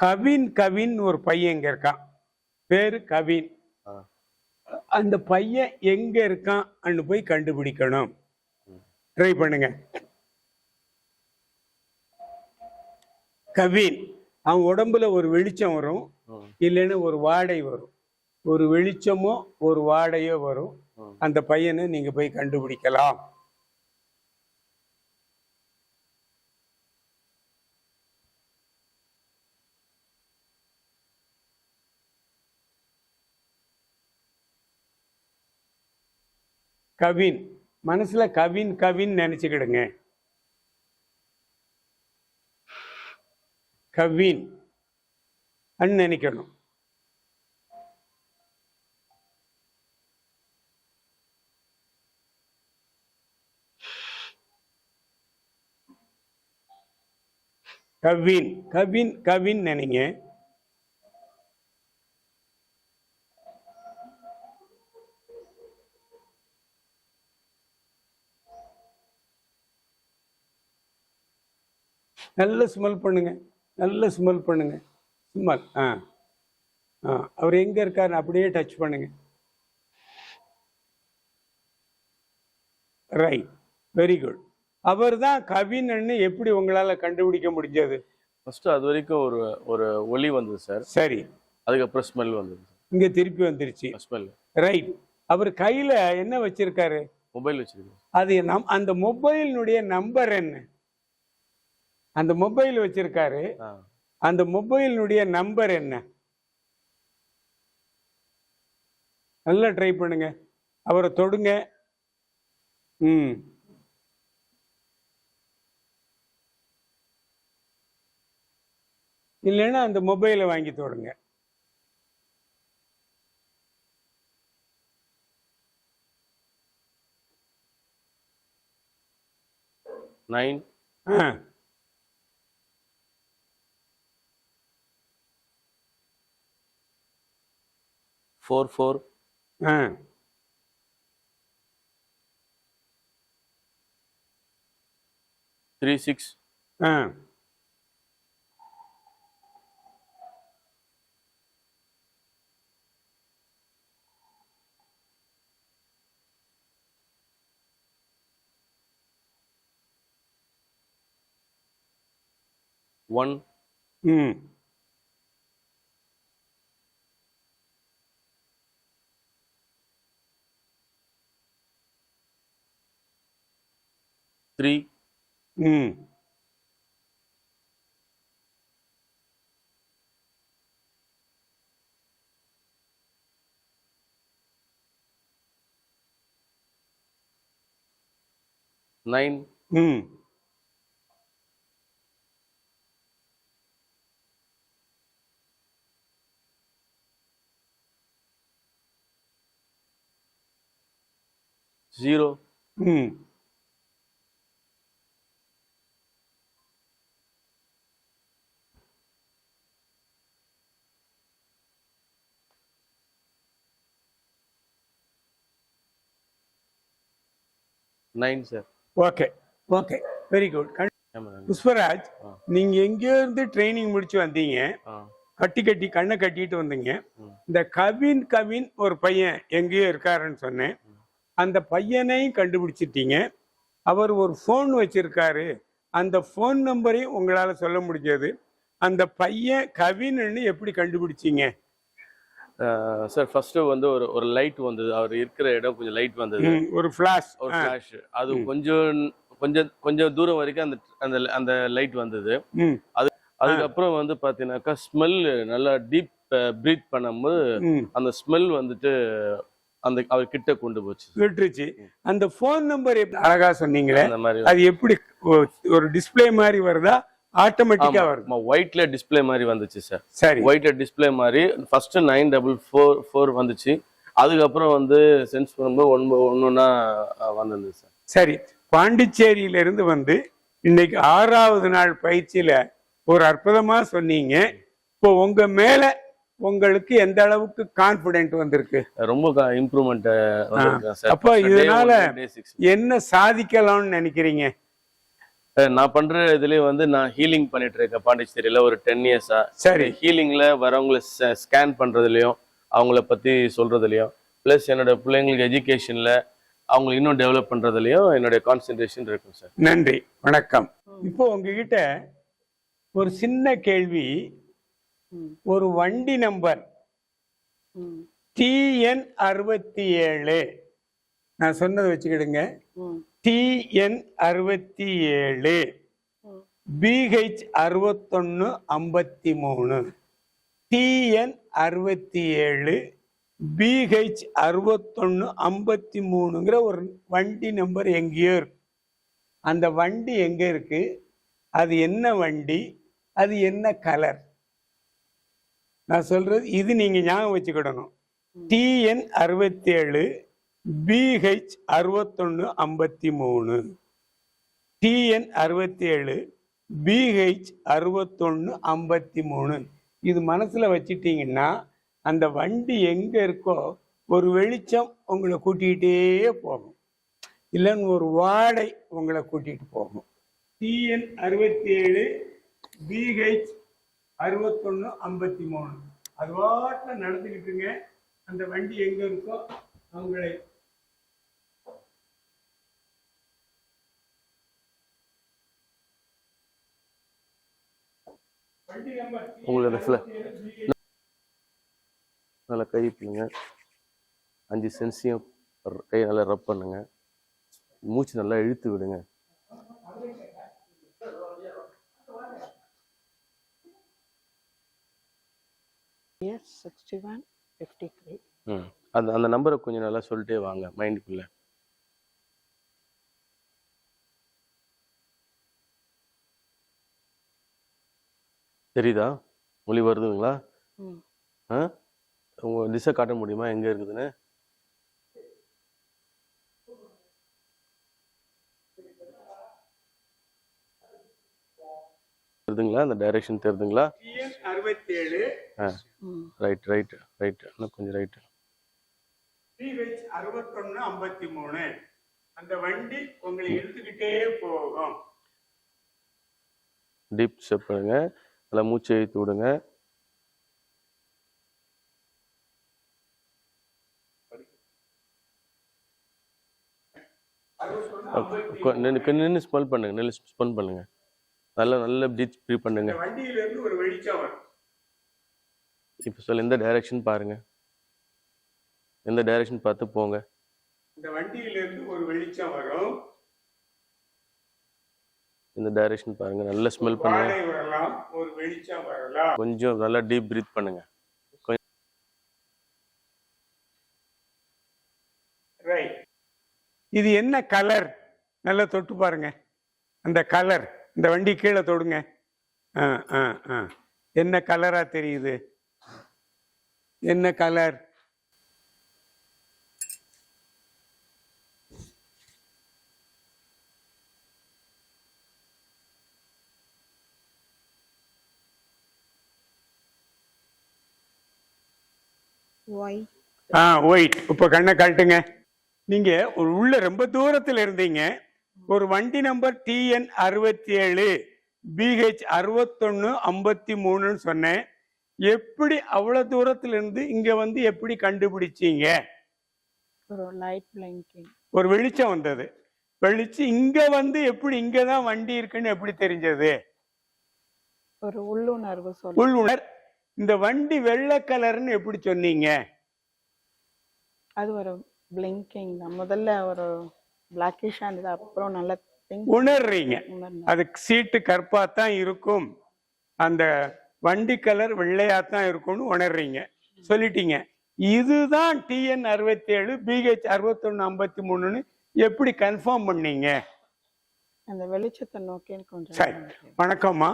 கவின் கவின் ஒரு பையன் இங்க இருக்கான். பேரு கவின். அந்த பையன் எங்க இருக்கான் போய் கண்டுபிடிக்கணும். ட்ரை பண்ணுங்க. கவின் அவன் உடம்புல ஒரு வெளிச்சம் வரும். இல்லைன்னா ஒரு வாடை வரும். ஒரு வெளிச்சமோ ஒரு வாடையோ வரும். அந்த பையனை நீங்க போய் கண்டுபிடிக்கலாம். கவின். மனசுல கவின் கவின் நினச்சிக்கிடுங்க. கவின். அன்னு நினைக்கணும். கவின் கவின் கவின் நினைங்க. நல்ல ஸ்மெல் பண்ணுங்க. நல்ல ஸ்மெல் பண்ணுங்க. ஸ்மெல் ஆ ஆ. அவர் எங்க இருக்காருன்னு அப்படியே டச் பண்ணுங்க. ரைட் வெரி குட் அவர் தான் கவின்னு எப்படி உங்களால கண்டுபிடிக்க முடிஞ்சது? ஃபர்ஸ்ட் அது வரைக்கும் ஒரு ஒரு ஒலி வந்தது சார் சரி. அதுக்கப்புறம் ஸ்மெல் வந்தது இங்க திருப்பி வந்துருச்சு. ஸ்மெல் ரைட் அவர் கையில என்ன வச்சிருக்காரு? மொபைல் வச்சிருக்கேன் அது நம் அந்த மொபைலினுடைய நம்பர் என்ன? அந்த மொபைல் வச்சிருக்காரு. அந்த மொபைலினுடைய நம்பர் என்ன? நல்லா ட்ரை பண்ணுங்க. அவரை தொடுங்க. ம். இல்லைன்னா அந்த மொபைலை வாங்கி தொடுங்க. Nine. Ah. Four four ah three six ah one hmm three hmm nine hmm zero hmm nine sir okay okay very good Pushparaj. நீங்க எங்கேயோ இருந்து ட்ரைனிங் முடிச்சு வந்தீங்க? ஆ கட்டி கட்டி கண்ணை கட்டிட்டு வந்தீங்க. ம். இந்த கவின் கவின் ஒரு பையன் எங்கேயோ இருக்காருன்னு சொன்னேன். அந்த பையனையும் கண்டுபிடிச்சிட்டீங்க. அவர் ஒரு ஃபோன் வச்சிருக்காரு. அந்த ஃபோன் நம்பரையும் உங்களால சொல்ல முடிஞ்சது. அந்த பையன் கவின்னு எப்படி கண்டுபிடிச்சீங்க? சார் ஃபர்ஸ்ட் வந்து ஒரு ஒரு லைட் வந்தது. அவர் இருக்கிற இடம் கொஞ்சம் லைட் வந்தது. ஒரு ஃபிளாஷ் ஒரு ஃபிளாஷ் அது கொஞ்சம் கொஞ்சம் கொஞ்சம் தூரம் வரைக்கும் அந்த அந்த அந்த லைட் வந்தது. ம். அதுக்கப்புறம் வந்து பாத்தீங்கன்னாக்கா ஸ்மெல் நல்லா டீப் ப்ரீத் பண்ணும்போது அந்த ஸ்மெல் வந்துட்டு அந்த அவர் கிட்ட கொண்டு போச்சு. விட்டுருச்சு. அந்த ஃபோன் நம்பர் அழகா சொன்னீங்களே அந்த மாதிரி அது எப்படி ஒரு டிஸ்ப்ளே மாதிரி வருதா? ஆட்டோமேட்டிக்கா வருது. ஒயிட்ல டிஸ்ப்ளே மாதிரி வந்துச்சு சார் சரி. ஒயிட்ல டிஸ்ப்ளே மாதிரி first nine double four four வந்துச்சு. அதுக்கப்புறம் வந்து சென்ஸ் பண்ணும்போது ஒன்று ஒன்றுனா வந்திருந்தது சார் சரி. பாண்டிச்சேரியில இருந்து வந்து இன்னைக்கு ஆறாவது நாள் பயிற்சியில ஒரு அற்புதமா சொன்னீங்க. இப்போ உங்க மேல உங்களுக்கு எந்த அளவுக்கு கான்பிடென்ட் வந்திருக்கு? ரொம்ப இம்ப்ரூவ்மெண்ட் அப்போ இதனால- என்ன சாதிக்கலாம்னு நினைக்கிறீங்க? நான் பண்ற இதுலயே வந்து நான் ஹீலிங் பண்ணிட்டு இருக்கேன் பாண்டிச்சேரியில ஒரு டென் இயர்ஸா சரி. ஹீலிங்ல வரவங்கள ஸ்கேன் பண்றதுலயும் அவங்கள பத்தி சொல்றதுலயும் ப்ளஸ் என்னோட பிள்ளைங்களுக்கு எஜுகேஷன்ல அவங்களை இன்னும் டெவலப் பண்றதுலயும் என்னுடைய கான்சென்ட்ரேஷன் இருக்கும் சார் நன்றி வணக்கம். இப்போ உங்ககிட்ட ஒரு சின்ன கேள்வி. ஒரு வண்டி நம்பர். டிஎன் அறுபத்தி ஏழு. நான் சொன்னதை வச்சுக்கிடுங்க. டிஎன் அறுபத்தி ஏழு. பிஹெச் அறுபத்தொன்னு ஐம்பத்தி மூணு. டிஎன் அறுபத்தி ஏழு பிஹெச் அறுபத்தொன்னு ஐம்பத்தி மூணுங்கிற ஒரு வண்டி நம்பர் எங்கேயோ இருக்கு. அந்த வண்டி எங்கே இருக்கு? அது என்ன வண்டி? அது என்ன கலர் நான் சொல்றது இது நீங்க ஞாபகம் வச்சுக்கிடணும். டிஎன் அறுபத்தி ஏழு பிஹெச் அறுபத்தொன்னு ஐம்பத்தி மூணு டிஎன் அறுபத்தி ஏழு பிஹெச் அறுபத்தொன்னு ஐம்பத்தி மூணு இது மனசில் வச்சுட்டீங்கன்னா அந்த வண்டி எங்கே இருக்கோ ஒரு வெளிச்சம் உங்களை கூட்டிகிட்டே போகும். இல்லைன்னு ஒரு வாடை உங்களை கூட்டிகிட்டு போகும். டிஎன் அறுபத்தி ஏழு பிஹெச் அறுபத்தொன்னு ஐம்பத்தி மூணு அது வாட்டில் நடந்துக்கிட்டுங்க அந்த வண்டி எங்கே இருக்கோ அவங்களை அந்த ஃபிள நல்லா கை பிள்ளைங்க அஞ்சு சென்ஸையும் கை நல்லா ரப் பண்ணுங்க. மூச்சு நல்லா இழுத்து விடுங்க. Yes, 61, 53. ம். அந்த அந்த நம்பரை கொஞ்சம் நல்லா சொல்லிட்டே வாங்க மைண்டுக்குள்ள தெரியுதா? மொழி வருதுங்களா? ஆ? உங்க திசை காட்ட முடியுமா? எங்க இருக்குதுன்னு? தெரியுதுங்களா அந்த டைரக்ஷன் ஏழு ஆ. ரைட் ரைட் ரைட் இன்னும் கொஞ்சம் ரைட் பிஹெச் அறுபத்தொன்னு ஐம்பத்தி மூணு. அந்த வண்டி உங்களை இழுத்துக்கிட்டே போகும். டீப் ஸ்டெப் பண்ணுங்க. நல்லா மூச்சை இழுத்து விடுங்க. நின்று ஸ்மெல் பண்ணுங்க. நின்று ஸ்மெல் பண்ணுங்க. நல்லா நல்ல டீப் ப்ரீ பண்ணுங்க. இப்போ சொல்ல எந்த டைரக்ஷன் பாருங்க. எந்த டைரக்ஷன் பார்த்து போங்க. இந்த வண்டியில இருந்து ஒரு வெளிச்சம் வரும். இந்த டைரக்ஷன் பாருங்க. நல்லா ஸ்மெல் பண்ணுங்க. வரலாம் ஒரு வெளிச்சம் வரலாம். கொஞ்சம் நல்லா டீப் பிரீத் பண்ணுங்க. ரைட் இது என்ன கலர் நல்லா தொட்டு பாருங்க. அந்த கலர் இந்த வண்டி கீழே தொடுங்க. ஆ ஆ ஆ. என்ன கலரா தெரியுது? என்ன கலர் ஆ ஒயிட் இப்போ கண்ணை கழட்டுங்க. நீங்க ஒரு உள்ள ரொம்ப தூரத்துல இருந்தீங்க. ஒரு வண்டி நம்பர் டிஎன் அறுபத்தி ஏழு பிஹெச் அறுபத்தொன்னு ஐம்பத்தி மூணுன்னு சொன்னேன். எப்படி அவ்வளவு தூரத்துல இருந்து இங்க வந்து எப்படி கண்டுபிடிச்சீங்க? ஒரு வெளிச்சம் வந்தது. வெளிச்சு இங்க வந்து எப்படி இங்க தான் வண்டி இருக்குன்னு எப்படி தெரிஞ்சது? ஒரு உள்ளுணர்வு சொல்லு உள் உணர் இந்த வண்டி வெள்ளை கலர்னு எப்படி சொன்னீங்க? அது ஒரு blinking தான். முதல்ல ஒரு blackish இருந்தது அப்புறம் நல்லா உணர்றீங்க. அது சீட்டு கருப்பா தான் இருக்கும். அந்த வண்டி கலர் வெள்ளையா தான் இருக்கும்னு உணர்றீங்க. சொல்லிட்டீங்க. இதுதான் டிஎன் அறுபத்தி ஏழு பிஹெச் அறுபத்தொன்னு ஐம்பத்தி மூணுன்னு எப்படி கன்ஃபார்ம் பண்ணீங்க? அந்த வெளிச்சத்தை நோக்கி கொஞ்சம் சரி. வணக்கம்மா.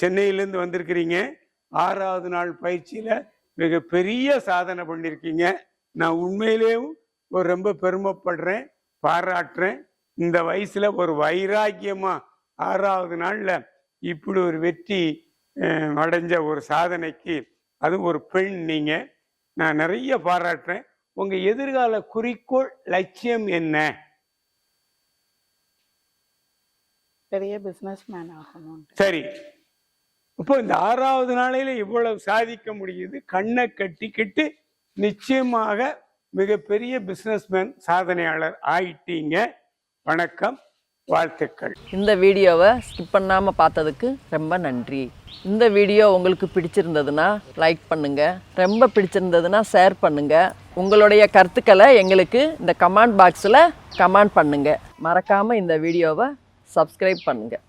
சென்னையிலேருந்து வந்திருக்கிறீங்க. ஆறாவது நாள் பயிற்சியில மிக பெரிய சாதனை பண்ணியிருக்கீங்க நான் உண்மையிலேயும் ஒரு ரொம்ப பெருமைப்படுறேன் பாராட்டுறேன். இந்த வயசுல ஒரு வைராக்கியமா ஆறாவது நாள்ல இப்படி ஒரு வெற்றி அடைஞ்ச ஒரு சாதனைக்கு அது ஒரு பெண் நீங்க. நான் நிறைய பாராட்டுறேன். உங்க எதிர்கால குறிக்கோள் லட்சியம் என்ன? பெரிய பிஸ்னஸ் மேன் ஆகணும்ட்டு. சரி. இப்போ இந்த ஆறாவது நாளையில இவ்வளவு சாதிக்க முடியுது. கண்ணை கட்டிக்கிட்டு நிச்சயமாக மிகப்பெரிய பிஸ்னஸ்மேன் சாதனையாளர் ஆயிட்டீங்க. வணக்கம் வாழ்த்துக்கள். இந்த வீடியோவை ஸ்கிப் பண்ணாமல் பார்த்ததுக்கு ரொம்ப நன்றி. இந்த வீடியோ உங்களுக்கு பிடிச்சிருந்ததுன்னா லைக் பண்ணுங்கள் ரொம்ப பிடிச்சிருந்ததுன்னா ஷேர் பண்ணுங்கள் உங்களுடைய கருத்துக்களை எங்களுக்கு இந்த கமெண்ட் பாக்ஸில் கமெண்ட் பண்ணுங்கள் மறக்காமல் இந்த வீடியோவை சப்ஸ்கிரைப் பண்ணுங்கள்